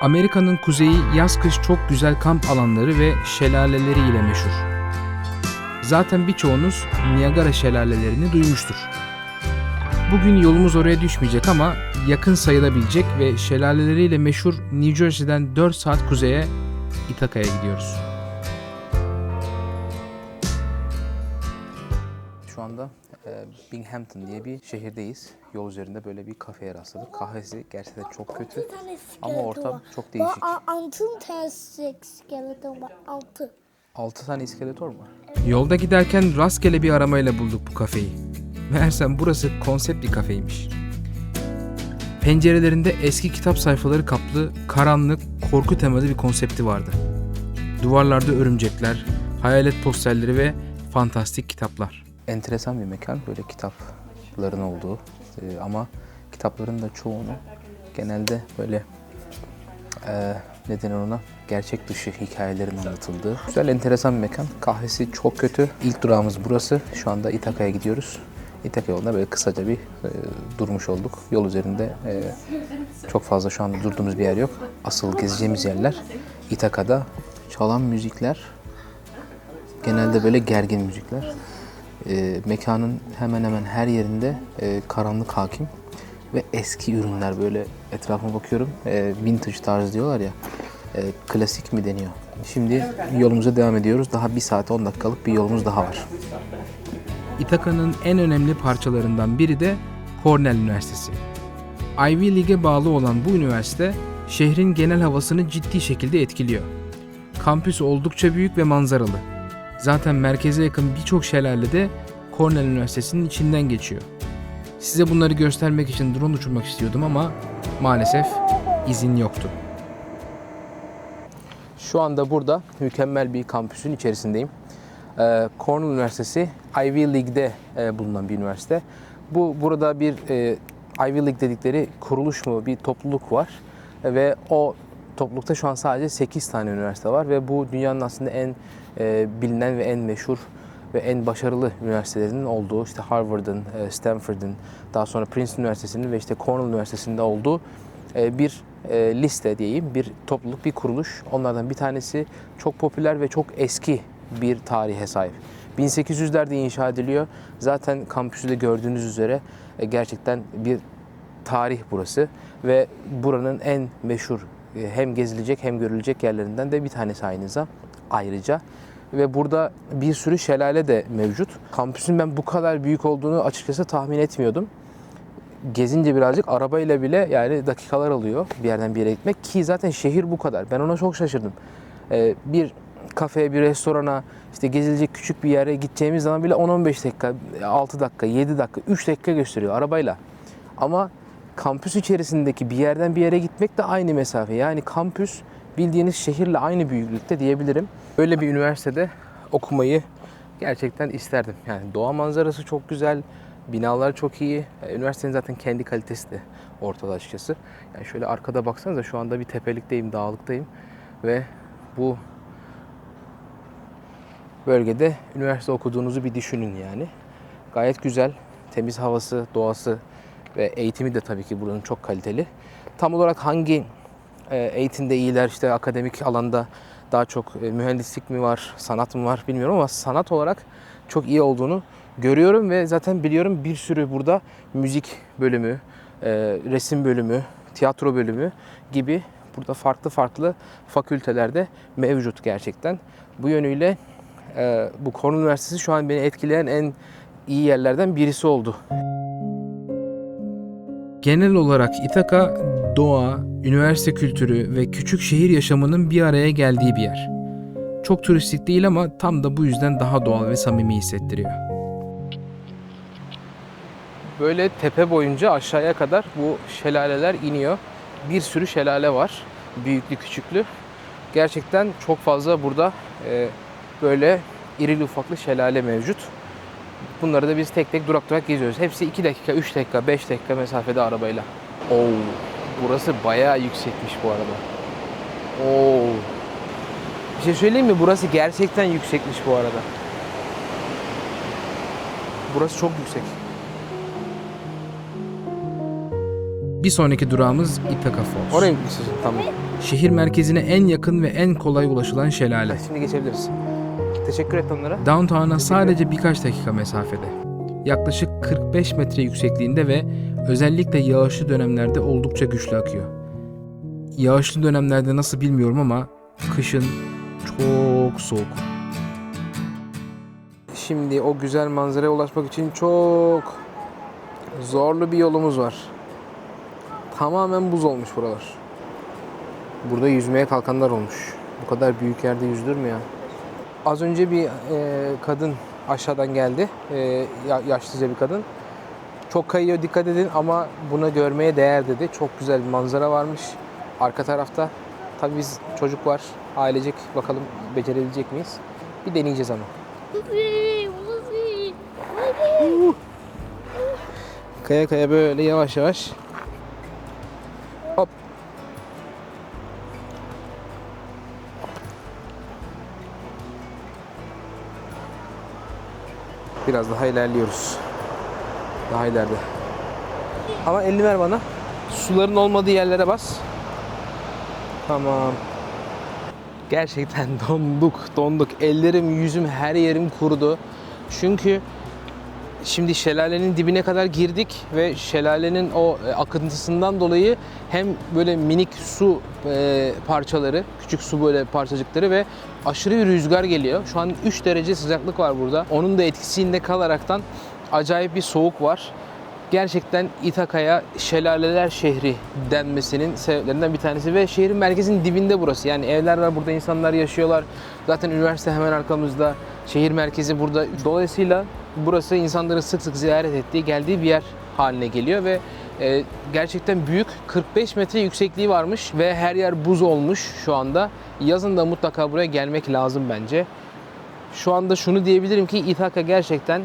Amerika'nın kuzeyi yaz kış çok güzel kamp alanları ve şelaleleri ile meşhur. Zaten birçoğunuz Niagara şelalelerini duymuştur. Bugün yolumuz oraya düşmeyecek ama yakın sayılabilecek ve şelaleleriyle meşhur New Jersey'den 4 saat kuzeye Ithaka'ya gidiyoruz. Şu anda e, Binghamton diye bir şehirdeyiz. Yol üzerinde böyle bir kafeye rastladık. Kahvesi gerçekten çok kötü ama ortam çok değişik. Altın ters skeleton var. Altı. 6 tane iskeletor mu? Yolda giderken rastgele bir aramayla bulduk bu kafeyi. Meğersem burası konsept bir kafeymiş. Pencerelerinde eski kitap sayfaları kaplı, karanlık, korku temalı bir konsepti vardı. Duvarlarda örümcekler, hayalet posterleri ve fantastik kitaplar. Enteresan bir mekan, böyle kitapların olduğu e, ama kitapların da çoğunu genelde böyle e, ne denir ona gerçek dışı hikayelerin anlatıldığı güzel enteresan bir mekan. Kahvesi çok kötü. İlk durağımız burası. Şu anda İtaka'ya gidiyoruz. İtaka yolunda böyle kısaca bir e, durmuş olduk. Yol üzerinde e, çok fazla şu anda durduğumuz bir yer yok. Asıl gezeceğimiz yerler İtaka'da çalan müzikler genelde böyle gergin müzikler. E, mekanın hemen hemen her yerinde e, karanlık hakim ve eski ürünler böyle etrafıma bakıyorum. E, vintage tarzı diyorlar ya. e, klasik mi deniyor? Şimdi yolumuza devam ediyoruz. Daha bir saat 10 dakikalık bir yolumuz daha var. İtaka'nın en önemli parçalarından biri de Cornell Üniversitesi. Ivy League'e bağlı olan bu üniversite şehrin genel havasını ciddi şekilde etkiliyor. Kampüs oldukça büyük ve manzaralı. Zaten merkeze yakın birçok şelale de Cornell Üniversitesi'nin içinden geçiyor. Size bunları göstermek için drone uçurmak istiyordum ama maalesef izin yoktu. Şu anda burada mükemmel bir kampüsün içerisindeyim. Ee, Cornell Üniversitesi Ivy League'de e, bulunan bir üniversite. Bu burada bir e, Ivy League dedikleri kuruluş mu bir topluluk var ve o toplulukta şu an sadece 8 tane üniversite var ve bu dünyanın aslında en e, bilinen ve en meşhur ve en başarılı üniversitelerinin olduğu işte Harvard'ın, e, Stanford'ın, daha sonra Princeton Üniversitesi'nin ve işte Cornell Üniversitesi'nde olduğu e, bir e, liste diyeyim, bir topluluk, bir kuruluş. Onlardan bir tanesi çok popüler ve çok eski bir tarihe sahip. 1800'lerde inşa ediliyor. Zaten kampüsü de gördüğünüz üzere e, gerçekten bir tarih burası ve buranın en meşhur e, hem gezilecek hem görülecek yerlerinden de bir tanesi aynıza ayrıca. Ve burada bir sürü şelale de mevcut. Kampüsün ben bu kadar büyük olduğunu açıkçası tahmin etmiyordum gezince birazcık arabayla bile yani dakikalar alıyor bir yerden bir yere gitmek ki zaten şehir bu kadar. Ben ona çok şaşırdım. Ee, bir kafeye, bir restorana, işte gezilecek küçük bir yere gideceğimiz zaman bile 10-15 dakika, 6 dakika, 7 dakika, 3 dakika gösteriyor arabayla. Ama kampüs içerisindeki bir yerden bir yere gitmek de aynı mesafe. Yani kampüs bildiğiniz şehirle aynı büyüklükte diyebilirim. Böyle bir üniversitede okumayı gerçekten isterdim. Yani doğa manzarası çok güzel, binalar çok iyi. E, Üniversitenin zaten kendi kalitesi de ortada açıkçası. Yani şöyle arkada baksanıza şu anda bir tepelikteyim, dağlıktayım ve bu bölgede üniversite okuduğunuzu bir düşünün yani. Gayet güzel, temiz havası, doğası ve eğitimi de tabii ki buranın çok kaliteli. Tam olarak hangi eğitimde iyiler işte akademik alanda daha çok e, mühendislik mi var, sanat mı var bilmiyorum ama sanat olarak çok iyi olduğunu görüyorum ve zaten biliyorum bir sürü burada müzik bölümü, e, resim bölümü, tiyatro bölümü gibi burada farklı farklı fakültelerde mevcut gerçekten. Bu yönüyle e, bu Cornell Üniversitesi şu an beni etkileyen en iyi yerlerden birisi oldu. Genel olarak İtaka doğa, üniversite kültürü ve küçük şehir yaşamının bir araya geldiği bir yer. Çok turistik değil ama tam da bu yüzden daha doğal ve samimi hissettiriyor. Böyle tepe boyunca aşağıya kadar bu şelaleler iniyor. Bir sürü şelale var. Büyüklü küçüklü. Gerçekten çok fazla burada e, böyle irili ufaklı şelale mevcut. Bunları da biz tek tek durak durak geziyoruz. Hepsi 2 dakika, 3 dakika, 5 dakika mesafede arabayla. Oo, burası bayağı yüksekmiş bu arada. Oo. Bir şey söyleyeyim mi? Burası gerçekten yüksekmiş bu arada. Burası çok yüksek. Bir sonraki durağımız Ithaca Falls. Oraya mı gideceğiz? Tamam. Şehir merkezine en yakın ve en kolay ulaşılan şelale. Şimdi geçebiliriz. Teşekkür et onlara. Downtown'a sadece birkaç dakika mesafede. Yaklaşık 45 metre yüksekliğinde ve özellikle yağışlı dönemlerde oldukça güçlü akıyor. Yağışlı dönemlerde nasıl bilmiyorum ama kışın çok soğuk. Şimdi o güzel manzaraya ulaşmak için çok zorlu bir yolumuz var. Tamamen buz olmuş buralar. Burada yüzmeye kalkanlar olmuş. Bu kadar büyük yerde yüzülür mü ya? Az önce bir e, kadın aşağıdan geldi. E, ya- yaşlıca bir kadın. Çok kayıyor dikkat edin ama buna görmeye değer dedi. Çok güzel bir manzara varmış arka tarafta. Tabii biz çocuk var ailecek bakalım becerebilecek miyiz? Bir deneyeceğiz ama. Kaya kaya böyle yavaş yavaş. Biraz daha ilerliyoruz. Daha ileride. Ama elini ver bana. Suların olmadığı yerlere bas. Tamam. Gerçekten donduk, donduk. Ellerim, yüzüm, her yerim kurudu. Çünkü Şimdi şelalenin dibine kadar girdik ve şelalenin o e, akıntısından dolayı hem böyle minik su e, parçaları, küçük su böyle parçacıkları ve aşırı bir rüzgar geliyor. Şu an 3 derece sıcaklık var burada. Onun da etkisinde kalaraktan acayip bir soğuk var. Gerçekten İtaka'ya şelaleler şehri denmesinin sebeplerinden bir tanesi ve şehrin merkezinin dibinde burası. Yani evler var burada insanlar yaşıyorlar. Zaten üniversite hemen arkamızda. Şehir merkezi burada. Dolayısıyla burası insanların sık sık ziyaret ettiği, geldiği bir yer haline geliyor ve e, gerçekten büyük 45 metre yüksekliği varmış ve her yer buz olmuş şu anda. Yazın da mutlaka buraya gelmek lazım bence. Şu anda şunu diyebilirim ki İthaka gerçekten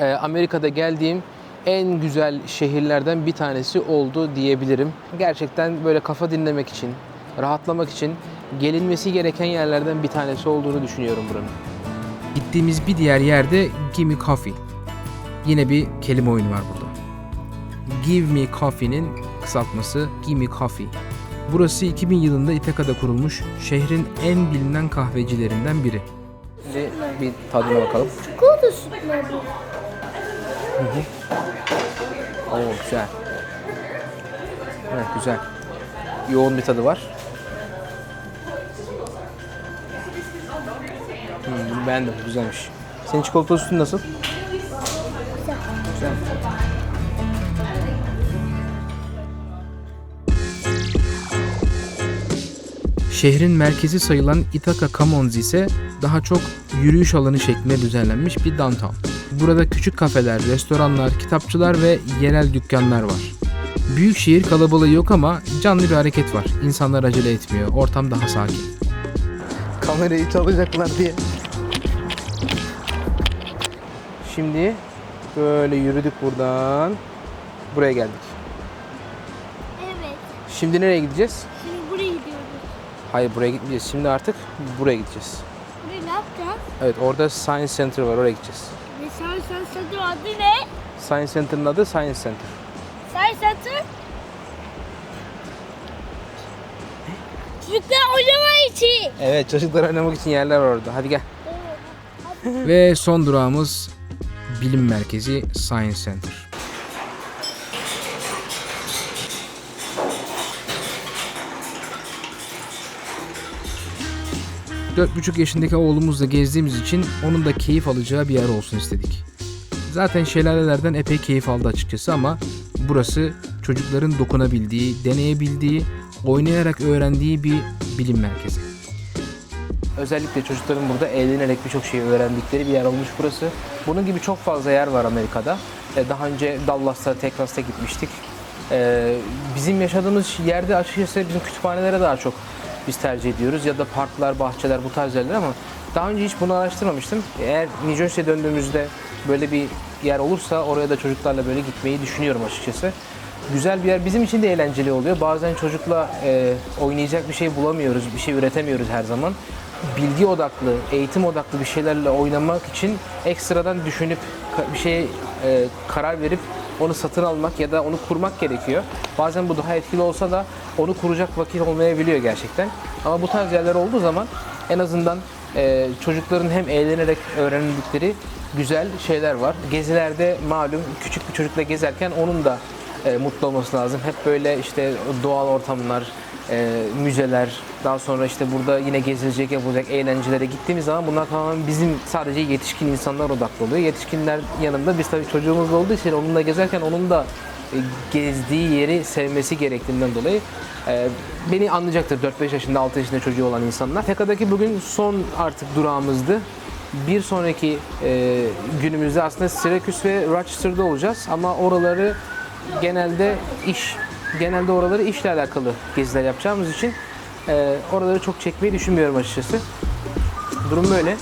e, Amerika'da geldiğim en güzel şehirlerden bir tanesi oldu diyebilirim. Gerçekten böyle kafa dinlemek için, rahatlamak için gelinmesi gereken yerlerden bir tanesi olduğunu düşünüyorum buranın. Gittiğimiz bir diğer yerde Gimme Coffee. Yine bir kelime oyunu var burada. Give Me Coffee'nin kısaltması Gimme Coffee. Burası 2000 yılında İthaka'da kurulmuş şehrin en bilinen kahvecilerinden biri. Şimdi bir tadına bakalım. Çikolata sütleri bu. Oo güzel. Evet güzel. Yoğun bir tadı var. Beğendim. Güzelmiş. Senin çikolata sütün nasıl? Güzel. Şehrin merkezi sayılan Ithaca Commons ise daha çok yürüyüş alanı şeklinde düzenlenmiş bir downtown. Burada küçük kafeler, restoranlar, kitapçılar ve yerel dükkanlar var. Büyük şehir kalabalığı yok ama canlı bir hareket var. İnsanlar acele etmiyor. Ortam daha sakin. Kamerayı çalacaklar diye. Şimdi böyle yürüdük buradan. Buraya geldik. Evet. Şimdi nereye gideceğiz? Şimdi buraya gidiyoruz. Hayır buraya gitmeyeceğiz. Şimdi artık buraya gideceğiz. Buraya ne yapacağız? Evet orada Science Center var. Oraya gideceğiz. Ve sen sen adı ne? Science Center'ın adı Science Center. Sen sen Çocuklar oynama için. Evet çocuklar oynamak için yerler var orada. Hadi gel. Ve son durağımız bilim merkezi Science Center. Dört buçuk yaşındaki oğlumuzla gezdiğimiz için onun da keyif alacağı bir yer olsun istedik. Zaten şelalelerden epey keyif aldı açıkçası ama burası çocukların dokunabildiği, deneyebildiği, oynayarak öğrendiği bir bilim merkezi. Özellikle çocukların burada eğlenerek birçok şey öğrendikleri bir yer olmuş burası. Bunun gibi çok fazla yer var Amerika'da. E, Daha önce Dallas'ta, Texas'ta gitmiştik. E, Bizim yaşadığımız yerde açıkçası bizim kütüphanelere daha çok biz tercih ediyoruz. Ya da parklar, bahçeler bu tarz yerler ama daha önce hiç bunu araştırmamıştım. Eğer New Jersey'ye döndüğümüzde böyle bir yer olursa oraya da çocuklarla böyle gitmeyi düşünüyorum açıkçası. Güzel bir yer. Bizim için de eğlenceli oluyor. Bazen çocukla e, oynayacak bir şey bulamıyoruz, bir şey üretemiyoruz her zaman. Bilgi odaklı, eğitim odaklı bir şeylerle oynamak için ekstradan düşünüp bir şeye e, karar verip onu satın almak ya da onu kurmak gerekiyor. Bazen bu daha etkili olsa da onu kuracak vakit olmayabiliyor gerçekten. Ama bu tarz yerler olduğu zaman en azından e, çocukların hem eğlenerek öğrendikleri güzel şeyler var. Gezilerde malum küçük bir çocukla gezerken onun da e, mutlu olması lazım. Hep böyle işte doğal ortamlar, e, müzeler, daha sonra işte burada yine gezilecek, yapılacak eğlencelere gittiğimiz zaman bunlar tamamen bizim sadece yetişkin insanlar odaklı oluyor. Yetişkinler yanında biz tabii çocuğumuz olduğu için onunla gezerken onun da e, gezdiği yeri sevmesi gerektiğinden dolayı e, beni anlayacaktır 4-5 yaşında 6 yaşında çocuğu olan insanlar. Teka'daki bugün son artık durağımızdı. Bir sonraki e, günümüzde aslında Syracuse ve Rochester'da olacağız ama oraları genelde iş genelde oraları işle alakalı geziler yapacağımız için e, oraları çok çekmeyi düşünmüyorum açıkçası. Durum böyle.